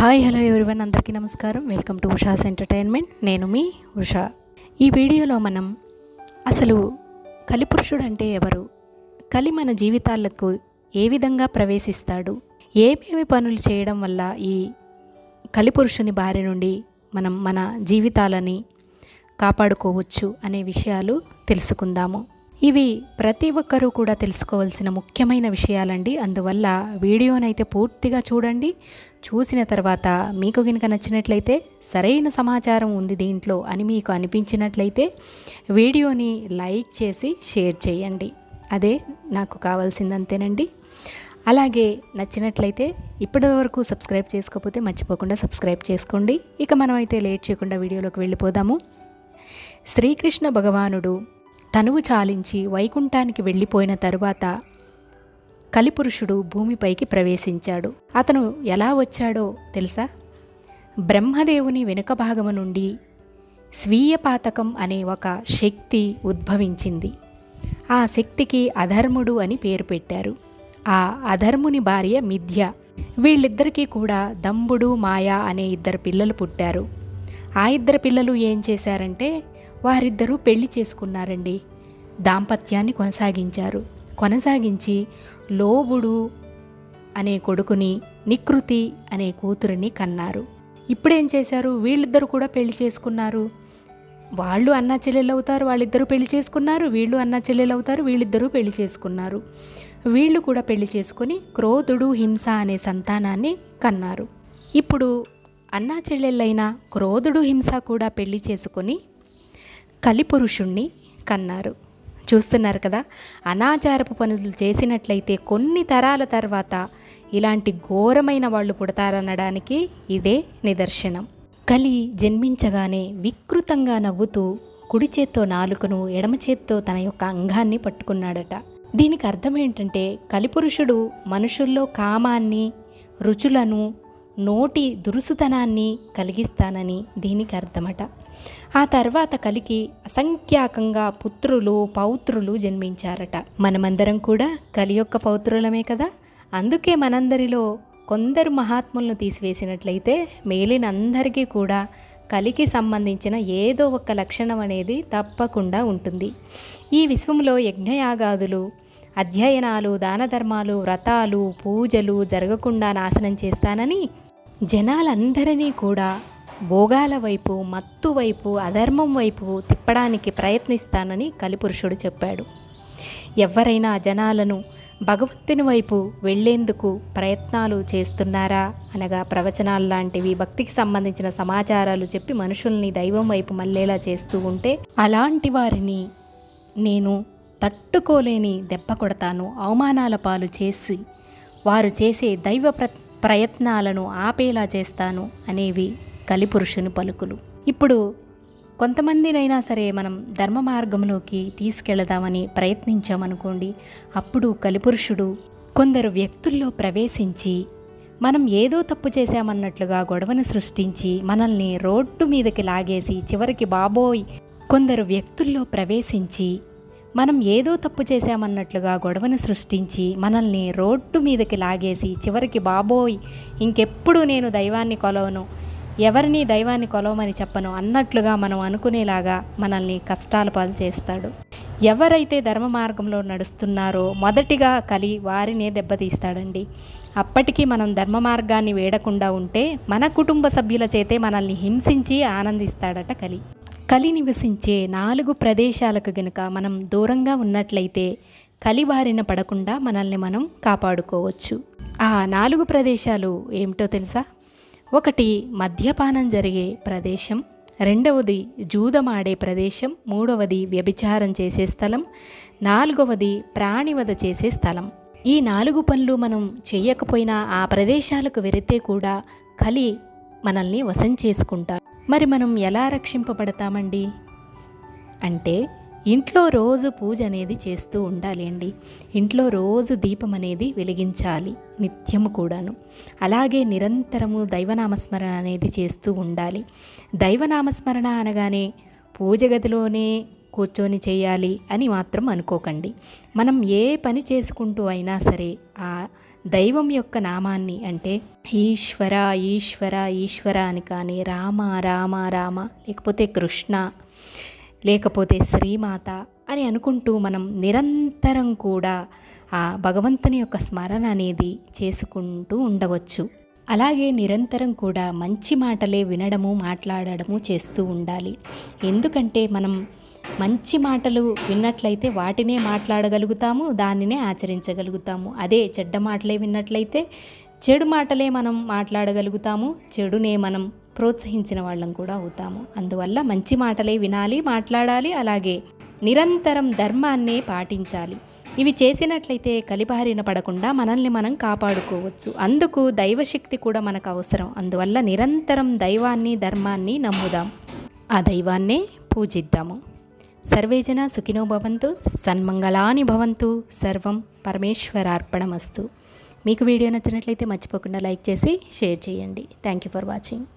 Hi hello everyone. అందరికీ నమస్కారం. Welcome to Usha's entertainment. నేను మీ ఉషా. ఈ వీడియోలో మనం అసలు కలిపురుషుడు అంటే ఎవరు? కలి మన జీవితాలకు ఏ విధంగా ప్రవేశిస్తాడు? ఏమేమి పనులు చేయడం వల్ల ఈ కలిపురుషుని బారి నుండి మనం మన జీవితాలని కాపాడుకోవచ్చు అనే విషయాలు తెలుసుకుందాము. ఇవి ప్రతి ఒక్కరూ కూడా తెలుసుకోవాల్సిన ముఖ్యమైన విషయాలండి. అందువల్ల వీడియోనైతే పూర్తిగా చూడండి. చూసిన తర్వాత మీకు కనుక నచ్చినట్లయితే సరైన సమాచారం ఉంది దీంట్లో అని మీకు అనిపించినట్లయితే వీడియోని లైక్ చేసి షేర్ చేయండి. అదే నాకు కావాల్సిందంతేనండి. అలాగే నచ్చినట్లయితే ఇప్పటి వరకు సబ్స్క్రైబ్ చేసుకోకపోతే మర్చిపోకుండా సబ్స్క్రైబ్ చేసుకోండి. ఇక మనమైతే లేట్ చేయకుండా వీడియోలోకి వెళ్ళిపోదాము. శ్రీకృష్ణ భగవానుడు తనువు చాలించి వైకుంఠానికి వెళ్ళిపోయిన తరువాత కలిపురుషుడు భూమిపైకి ప్రవేశించాడు. అతను ఎలా వచ్చాడో తెలుసా? బ్రహ్మదేవుని వెనుక భాగము నుండి స్వీయ పాతకం అనే ఒక శక్తి ఉద్భవించింది. ఆ శక్తికి అధర్ముడు అని పేరు పెట్టారు. ఆ అధర్ముని భార్య మిథ్య. వీళ్ళిద్దరికీ కూడా దంబుడు మాయ అనే ఇద్దరు పిల్లలు పుట్టారు. ఆ ఇద్దరు పిల్లలు ఏం చేశారంటే వారిద్దరూ పెళ్ళి చేసుకున్నారండి. దాంపత్యాన్ని కొనసాగించారు. కొనసాగించి లోబుడు అనే కొడుకుని నికృతి అనే కూతురిని కన్నారు. ఇప్పుడేం చేశారు? వీళ్ళిద్దరూ కూడా పెళ్ళి చేసుకున్నారు. వాళ్ళు అన్న చెల్లెలు అవుతారు వాళ్ళిద్దరూ పెళ్ళి చేసుకున్నారు. వీళ్ళు అన్న చెల్లెలు అవుతారు వీళ్ళిద్దరూ పెళ్ళి చేసుకున్నారు. వీళ్ళు కూడా పెళ్ళి చేసుకుని క్రోధుడు హింస అనే సంతానాన్ని కన్నారు. ఇప్పుడు అన్నా చెల్లెళ్ళైన క్రోధుడు హింస కూడా పెళ్ళి చేసుకొని కలిపురుషుణ్ణి కన్నారు. చూస్తున్నారు కదా అనాచారపు పనులు చేసినట్లయితే కొన్ని తరాల తర్వాత ఇలాంటి ఘోరమైన వాళ్ళు పుడతారనడానికి ఇదే నిదర్శనం. కలి జన్మించగానే వికృతంగా నవ్వుతూ కుడి చేత్తో నాలుకను ఎడమ చేత్తో తన యొక్క అంగాన్ని పట్టుకున్నాడట. దీనికి అర్థం ఏంటంటే కలిపురుషుడు మనుషుల్లో కామాన్ని రుచులను నోటి దురుసుతనాన్ని కలిగిస్తానని దీనికి అర్థమట. ఆ తర్వాత కలికి అసంఖ్యాకంగా పుత్రులు పౌత్రులు జన్మించారట. మనమందరం కూడా కలి యొక్క పౌత్రులమే కదా? అందుకే మనందరిలో కొందరు మహాత్ములను తీసివేసినట్లయితే మేలినందరికీ కూడా కలికి సంబంధించిన ఏదో ఒక లక్షణం అనేది తప్పకుండా ఉంటుంది. ఈ విశ్వంలో యజ్ఞయాగాదులు అధ్యయనాలు దాన ధర్మాలు వ్రతాలు పూజలు జరగకుండా నాశనం చేస్తానని జనాలందరినీ కూడా భోగాల వైపు మత్తు వైపు అధర్మం వైపు తిప్పడానికి ప్రయత్నిస్తానని కలిపురుషుడు చెప్పాడు. ఎవరైనా జనాలను భగవంతుని వైపు వెళ్ళేందుకు ప్రయత్నాలు చేస్తున్నారా? అనగా ప్రవచనాలు లాంటివి భక్తికి సంబంధించిన సమాచారాలు చెప్పి మనుషుల్ని దైవం వైపు మళ్ళేలా చేస్తూ ఉంటే అలాంటి వారిని నేను తట్టుకోలేని దెబ్బ కొడతాను అవమానాల పాలు చేసి వారు చేసే దైవ ప్ర ప్రయత్నాలను ఆపేలా చేస్తాను అనేవి కలిపురుషుని పలుకులు. ఇప్పుడు కొంతమందినైనా సరే మనం ధర్మ మార్గంలోకి తీసుకెళదామని ప్రయత్నించామనుకోండి అప్పుడు కలిపురుషుడు కొందరు వ్యక్తుల్లో ప్రవేశించి మనం ఏదో తప్పు చేశామన్నట్లుగా గొడవను సృష్టించి మనల్ని రోడ్డు మీదకి లాగేసి చివరికి బాబోయ్ కొందరు వ్యక్తుల్లో ప్రవేశించి మనం ఏదో తప్పు చేశామన్నట్లుగా గొడవను సృష్టించి మనల్ని రోడ్డు మీదకి లాగేసి చివరికి బాబోయ్ ఇంకెప్పుడు నేను దైవాన్ని కొలవను ఎవరిని దైవాన్ని కొలవమని చెప్పను అన్నట్లుగా మనం అనుకునేలాగా మనల్ని కష్టాల పాలు చేస్తాడు ఎవరైతే ధర్మ మార్గంలో నడుస్తున్నారో మొదటిగా కలి వారినే దెబ్బతీస్తాడండి. అప్పటికి మనం ధర్మ మార్గాన్ని వేడకుండా ఉంటే మన కుటుంబ సభ్యుల చేతే మనల్ని హింసించి ఆనందిస్తాడట కలి. కలి నివసించే నాలుగు ప్రదేశాలకు గనుక మనం దూరంగా ఉన్నట్లయితే కలి బారిన పడకుండా మనల్ని మనం కాపాడుకోవచ్చు. ఆ నాలుగు ప్రదేశాలు ఏమిటో తెలుసా? ఒకటి మద్యపానం జరిగే ప్రదేశం రెండవది జూదమాడే ప్రదేశం మూడవది వ్యభిచారం చేసే స్థలం నాలుగవది ప్రాణివధ చేసే స్థలం. ఈ నాలుగు పనులు మనం చేయకపోయినా ఆ ప్రదేశాలకు వెరితే కూడా కలి మనల్ని వశం చేసుకుంటాడు మరి మనం ఎలా రక్షింపబడతామండి? అంటే ఇంట్లో రోజు పూజ అనేది చేస్తూ ఉండాలి అండి. ఇంట్లో రోజు దీపం అనేది వెలిగించాలి నిత్యము కూడాను. అలాగే నిరంతరము దైవనామస్మరణ అనేది చేస్తూ ఉండాలి. దైవనామస్మరణ అనగానే పూజ గదిలోనే కూర్చొని చేయాలి అని మాత్రం అనుకోకండి. మనం ఏ పని చేసుకుంటూ అయినా సరే ఆ దైవం యొక్క నామాన్ని అంటే ఈశ్వర ఈశ్వర ఈశ్వర అని కానీ రామ రామ రామ లేకపోతే కృష్ణ లేకపోతే శ్రీమాత అని అనుకుంటూ మనం నిరంతరం కూడా ఆ భగవంతుని యొక్క స్మరణ అనేది చేసుకుంటూ ఉండవచ్చు. అలాగే నిరంతరం కూడా మంచి మాటలే వినడము మాట్లాడడము చేస్తూ ఉండాలి. ఎందుకంటే మనం మంచి మాటలు విన్నట్లయితే వాటినే మాట్లాడగలుగుతాము దానినే ఆచరించగలుగుతాము. అదే చెడ్డ మాటలే విన్నట్లయితే చెడు మాటలే మనం మాట్లాడగలుగుతాము చెడునే మనం ప్రోత్సహించిన వాళ్ళం కూడా అవుతాము. అందువల్ల మంచి మాటలే వినాలి మాట్లాడాలి అలాగే నిరంతరం ధర్మాన్నే పాటించాలి. ఇవి చేసినట్లయితే కలిబారిన పడకుండా మనల్ని మనం కాపాడుకోవచ్చు. అందుకు దైవశక్తి కూడా మనకు అవసరం. అందువల్ల నిరంతరం దైవాన్ని ధర్మాన్ని నమ్ముదాం. ఆ దైవాన్నే పూజిద్దాము. సర్వేజన సుఖినో భవంతు సన్మంగళాని భవంతు సర్వం పరమేశ్వరార్పణమస్తు. మీకు వీడియో నచ్చినట్లయితే మర్చిపోకుండా లైక్ చేసి షేర్ చేయండి. Thank you for watching